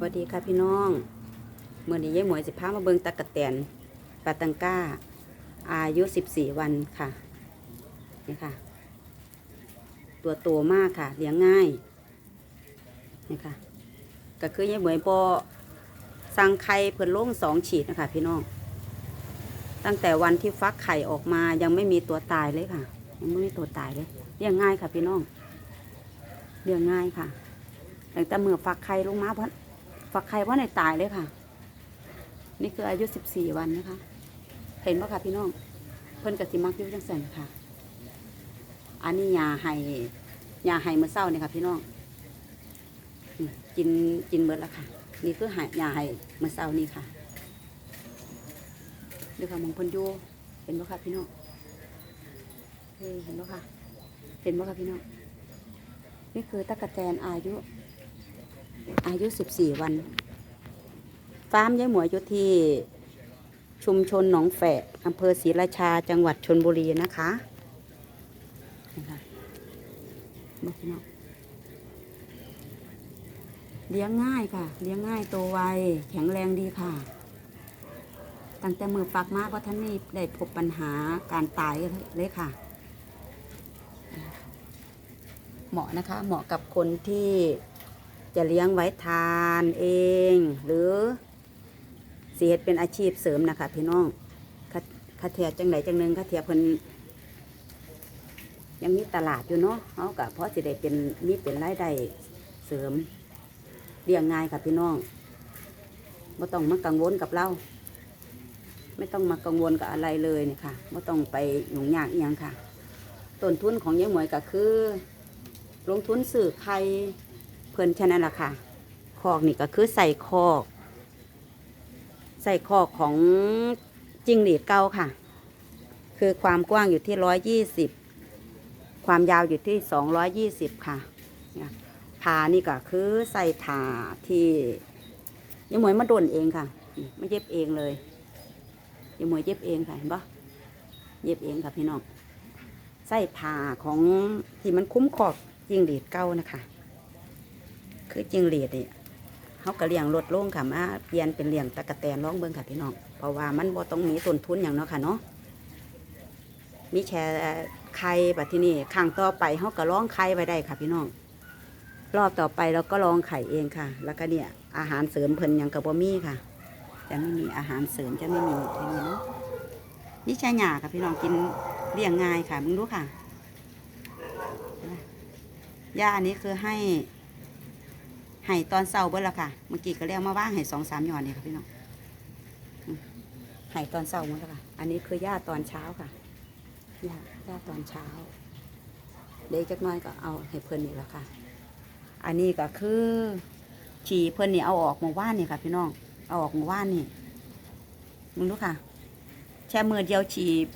สวัสดีค่ะพี่น้องเมื่อนี้ยายหมวยสิพามาเบิงตะกะแตนปาตังก้า อายุ 14 วันค่ะนี่ค่ะ ตัวโตมากค่ะเลี้ยงง่ายนี่ค่ะก็คือยายหมวยบอสั่งไข่เพิ่นลงสองฉีดนะคะพี่น้อง ตั้งแต่วันที่ฟักไข่ออกมายังไม่มีตัวตายเลยค่ะ ยังไม่มีตัวตายเลยเลี้ยงง่ายค่ะพี่น้องเลี้ยงง่ายค่ะตั้งแต่เมื่อฟักไข่ลงมาเพราะฟักไข่ว่าในตายเลยค่ะ นี่คืออายุสิบสี่วันนะคะ เห็นปะค่ะพี่น้อง เพิ่นกับสิมักยุ่จังสันค่ะ อันนี้ยาไห้ยาไห้เมื่อเช้าเนี่ยค่ะ พี่น้องกินกินเบิดแล้วค่ะ นี่คือหายาไห้เมื่อเช้านี้ค่ะดูค่ะมองเพิ่นอยู่เห็นปะค่ะพี่น้องเฮ้ยเห็นปะค่ะ เห็นปะค่ะพี่น้องนี่คือตะกะแตนอายุ อายุ 14 วัน ฟาร์มยายหมวยอยู่ที่ชุมชนหนองแฝกอำเภอศรีราชาจังหวัดชนบุรีนะคะนะคะเลี้ยงง่ายค่ะ เลี้ยงง่ายโตวไว แข็งแรงดีค่ะ ตั้งแต่มือฟักมาก็ท่านนี่ได้พบปัญหาการตายเลยค่ะ เหมาะนะคะ เหมาะกับคนที่ จะเลี้ยงไว้ทานเอง หรือเสียเป็นอาชีพเสริมนะคะ พี่น้องคาคาเทียจังไหนจังหนึ่งคาเทียเพิ่นยังมีตลาดอยู่เนาะเขากับเพราะสิได้เป็นมีเป็นรายได้เสริมเลี้ยงง่ายค่ะพี่น้องไม่ต้องมากังวลกับเราไม่ต้องมากังวลกับอะไรเลยนี่ค่ะไม่ต้องไปหยุ่งยากอียังค่ะต้นทุนของยายหมวยก็คือ ลงทุนสื่อใคร พิ่นแค่นั้นแหละค่ะคอกนี่ก็คือใส่คอกใส่คอกของจิงหรีดเก้าค่ะ คือความกว้างอยู่ที่ร้อยยี่สิบความยาวอยู่ที่สองร้อยยี่สิบค่ะผ่านี่ก็คือใส่ผ่าที่ยายหมวยมาดนเองค่ะไม่เย็บเองเลยยายหมวยเย็บเองค่ะเห็นปะเย็บเองค่ะพี่น้องไส้ผ่าของที่มันคุ้มครอบจิงหรีดเก้านะคะ คือจิงหรีดนี่เขาก็เลี้ยงลดลงค่ะมาเปลี่ยนเป็นเลี้ยงตะกะแตนร้องเบิ้งค่ะพี่น้องเพราะว่ามันบ่ต้องมีต้นทุนอย่างเนาะค่ะเนาะมีแชร์ไข่แบบที่นี่ข้างต่อไปเขาก็ร้องไข่ไว้ได้ค่ะพี่น้อง รอบต่อไปเราก็ลองไข่เองค่ะ แล้วก็เนี่ยอาหารเสริมเพิ่นหยังกับบ่มีค่ะจะไม่มีอาหารเสริมจะไม่มีที่นี่เนาะนี่ชาหยาค่ะพี่น้องกินเลี้ยงง่ายค่ะมึงดูค่ะย่าอันนี้คือให้ ให้ตอนเศร้าเบิ้ละค่ะ เมื่อกี้ก็เรียกมาว่างให้สองสามหย่อนนี่ยค่ะพี่น้องให้ตอนเศร้าหมดแล้วค่ะ อันนี้คือย่าตอนเช้าค่ะย่าย่าตอนเช้า เด็กจักน้อยก็เอาให้เพื่อนนี่ละค่ะ อันนี้ก็คือฉี่เพื่อนนี่เอาออกมาว่านนี่ค่ะ พี่น้อง เอาออกมาว่านนี่มึงดูค่ะ แช่มือเดียวฉีด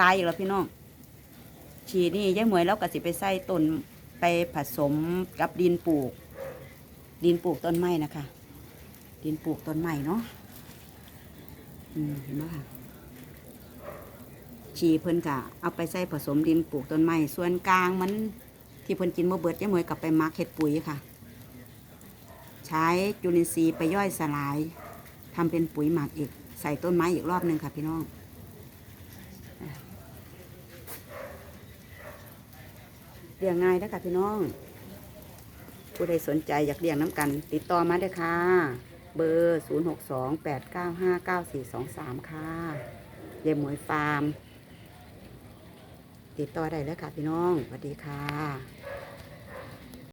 ลายอีกแล้วพี่น้อง ฉีดนี่ยายหมวยแล้วก็สิไปใส่ต้นไปผสมกับดินปลูก ดินปลูกต้นไม้นะคะ ดินปลูกต้นไม้เนาะอืมเห็นไหมคะฉีเพิ่นกะเอาไปใส่ผสมดินปลูกต้นไม้ส่วนกลางมันที่เพิ่นกินบ่เบิดยายหมวยกลับไปมักเห็ดปุ๋ยค่ะ ใช้จุลินทรีย์ไปย่อยสลายทำเป็นปุ๋ยหมักอีก ใส่ต้นไม้อีกรอบหนึ่งค่ะพี่น้องเลี้ยงง่ายนะคะพี่น้อง ผู้ใดสนใจอยากเลี้ยงน้ำกัน ติดต่อมาเด้ค่ะ เบอร์ 0 6 2 8 9 5 9 4 2 3 ค่ะเยี่ยมหมวยฟาร์ม ติดต่อได้เลยค่ะพี่น้องสวัสดีค่ะ